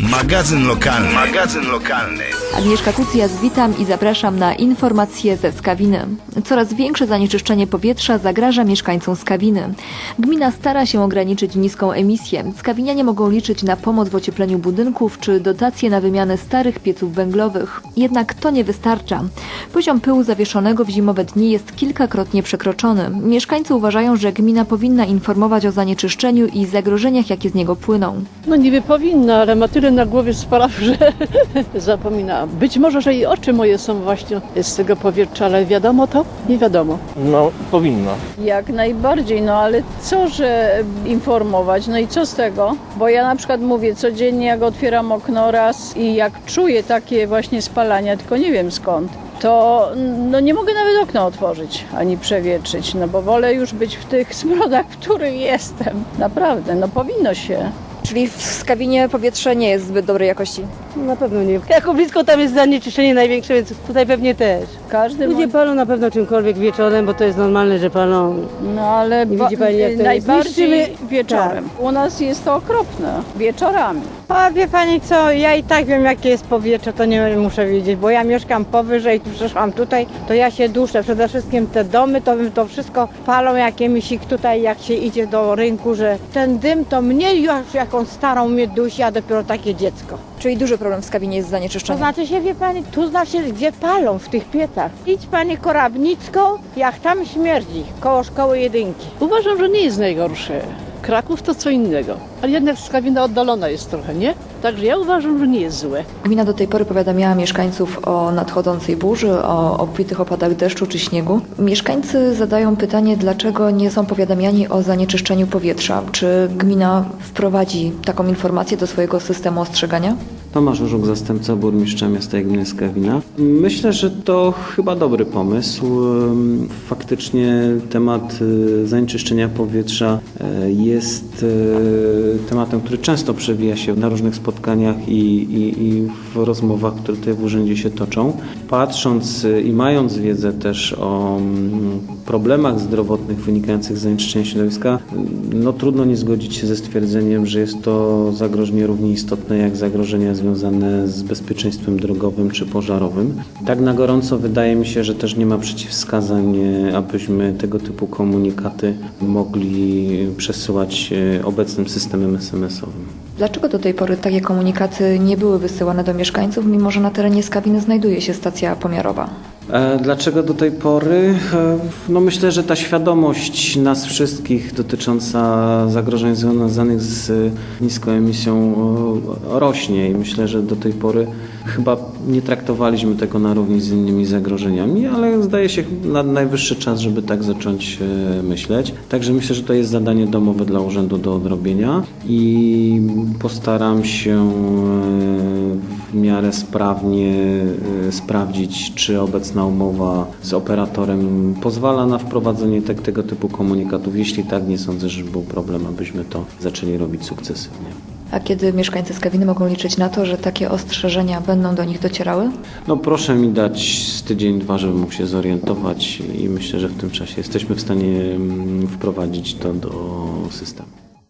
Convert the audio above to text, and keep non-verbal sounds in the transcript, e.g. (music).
Magazyn lokalny. Magazyn lokalny. Agnieszka Kucjas, witam i zapraszam na informacje ze Skawiny. Coraz większe zanieczyszczenie powietrza zagraża mieszkańcom Skawiny. Gmina stara się ograniczyć niską emisję. Skawinianie mogą liczyć na pomoc w ociepleniu budynków czy dotacje na wymianę starych pieców węglowych. Jednak to nie wystarcza. Poziom pyłu zawieszonego w zimowe dni jest kilkakrotnie przekroczony. Mieszkańcy uważają, że gmina powinna informować o zanieczyszczeniu i zagrożeniach, jakie z niego płyną. No niby powinna, ale ma tyle na głowie spraw, że (laughs) zapomina. Być może, że i oczy moje są właśnie z tego powietrza, ale wiadomo to? Nie wiadomo. No, powinno. Jak najbardziej, no ale co, że informować? No i co z tego? Bo ja na przykład mówię codziennie, jak otwieram okno raz i jak czuję takie właśnie spalania, tylko nie wiem skąd, to no nie mogę nawet okna otworzyć ani przewietrzyć, no bo wolę już być w tych (laughs) smrodach, w których jestem. Naprawdę, no powinno się. Czyli w Skawinie powietrze nie jest zbyt dobrej jakości. Na pewno nie. Jako blisko tam jest zanieczyszczenie największe, więc tutaj pewnie też. Każdy Ludzie ma... palą na pewno czymkolwiek wieczorem, bo to jest normalne, że palą. No ale Nie ba- widzi pani, jak to jest? najbardziej wieczorem. U nas jest to okropne. Wieczorami. A wie pani co, ja i tak wiem jakie jest powietrze, to nie muszę wiedzieć, bo ja mieszkam powyżej, tu (laughs) przyszłam tutaj, to ja się duszę. Przede wszystkim te domy, to, to wszystko palą jakimiś ich tutaj, jak się idzie do rynku, że ten dym to mnie już starą mnie dusi, a dopiero takie dziecko. Czyli duży problem w Skawinie jest z To zanieczyszczeniem. znaczy się, wie pani, tu znaczy gdzie palą w tych piecach. Idź pani Korabnicką, jak tam śmierdzi, koło szkoły jedynki. Uważam, że nie jest najgorsze. Kraków to co innego, ale jednak Skawina oddalona jest trochę, nie? Także ja uważam, że nie jest złe. Gmina do tej pory powiadamiała mieszkańców o nadchodzącej burzy, o obfitych opadach deszczu czy śniegu. Mieszkańcy zadają pytanie, dlaczego nie są powiadamiani o zanieczyszczeniu powietrza. Czy gmina wprowadzi taką informację do swojego systemu ostrzegania? Tomasz Żuk, zastępca burmistrza miasta gminy Skawina. Myślę, że to chyba dobry pomysł. Faktycznie temat y, zanieczyszczenia powietrza y, jest y, tematem, który często przewija się na różnych spotkaniach i, i, i w rozmowach, które tutaj w urzędzie się toczą. Patrząc i mając wiedzę też o mm, problemach zdrowotnych wynikających z zanieczyszczenia środowiska, no trudno nie zgodzić się ze stwierdzeniem, że jest to zagrożenie równie istotne jak zagrożenia związane z bezpieczeństwem drogowym czy pożarowym. Tak na gorąco wydaje mi się, że też nie ma przeciwwskazań, e, abyśmy tego typu komunikaty mogli przesyłać e, obecnym systemem SMS-owym. Dlaczego do tej pory takie komunikaty nie były wysyłane do mieszkańców, mimo że na terenie Skawiny znajduje się stacja pomiarowa? E, Dlaczego do tej pory? E, No myślę, że ta świadomość nas wszystkich dotycząca zagrożeń związanych z niską emisją e, rośnie i myślę, że do tej pory chyba nie traktowaliśmy tego na równi z innymi zagrożeniami, ale zdaje się na najwyższy czas, żeby tak zacząć myśleć. Także myślę, że to jest zadanie domowe dla urzędu do odrobienia i postaram się w miarę sprawnie e, sprawdzić, czy obecna umowa z operatorem pozwala na wprowadzenie te, tego typu komunikatów. Jeśli tak, nie sądzę, że był problem, abyśmy to zaczęli robić sukcesywnie. A kiedy mieszkańcy Skawiny mogą liczyć na to, że takie ostrzeżenia będą do nich docierały? No proszę mi dać z tydzień, dwa, żebym mógł się zorientować i myślę, że w tym czasie jesteśmy w stanie mm, wprowadzić to do systemu.